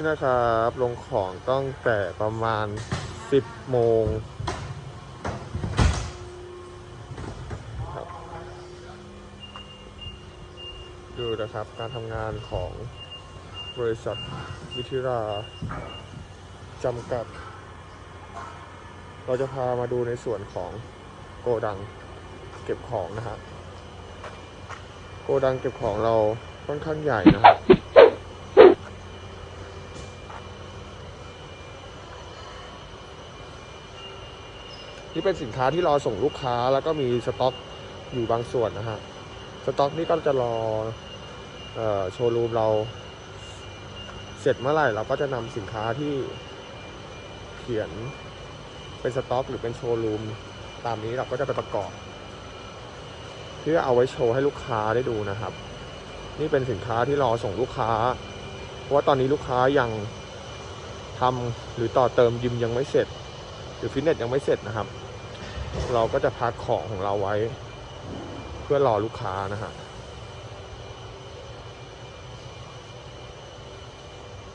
นี่นะครับ ลงของต้องแต่ประมาณ 10 โมงครับดูนะครับการทำงานของบริษัทวิทิราจำกัด เราจะพามาดูในส่วนของโกดังเก็บของนะฮะโกดังเก็บของเราค่อนข้างใหญ่นะครับ นี่เป็นสินค้าที่รอส่งลูกค้าแล้วก็มีสต็อกอยู่บางส่วนนะฮะ สต็อกนี่ก็จะรอเออโชว์รูมเราเสร็จเมื่อไหร่เราก็จะนำสินค้าที่เขียนเป็นสต็อกหรือเป็นโชว์รูมตามนี้เราก็จะไปประกอบ เพื่อเอาไว้โชว์ให้ลูกค้าได้ดูนะครับ นี่เป็นสินค้าที่รอส่งลูกค้า เพราะว่าตอนนี้ลูกค้ายังทำหรือต่อเติมยิมยังไม่เสร็จ หรือฟิตเนสยังไม่เสร็จนะครับ เราก็จะพักของของเราไว้ เพื่อรอลูกค้านะฮะ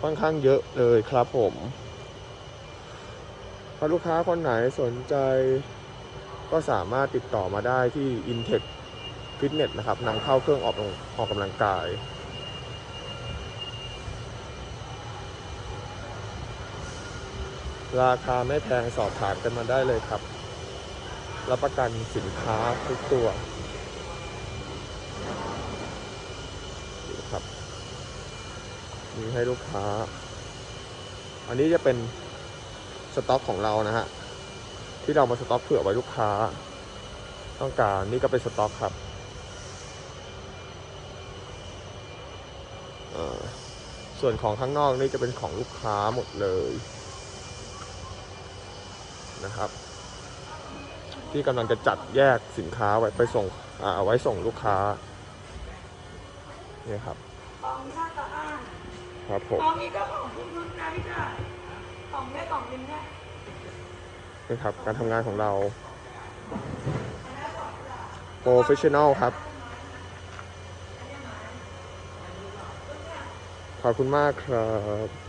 ค่อนข้างเยอะเลยครับผมถ้าลูกค้าคนไหนสนใจก็สามารถติดต่อมาได้ที่ Intech Fitness นะครับนำเข้าเครื่องออกออกกำลังกาย ราคาไม่แพงสอบถามกันมาได้เลยครับ รับประกันสินค้าทุกตัวนี่ครับ มีให้ลูกค้า อันนี้จะเป็นสต็อกของเรานะฮะ ที่เรามาสต็อกเผื่อไว้ลูกค้า ต้องการนี่ก็เป็นสต็อกครับส่วนของข้างนอกนี่จะเป็นของลูกค้าหมดเลย นะครับ ที่กำลังจะจัดแยกสินค้าไว้ไปส่งอ่าเอาไว้ส่งลูกค้าเนี่ยครับของหน้าตาอ้างครับผมของนี้ก็ของคุณรุ่นไหนได้ของแม่ของลินได้นี่ครับการทำงานของเรา professional ครับ ขอบคุณมากครับ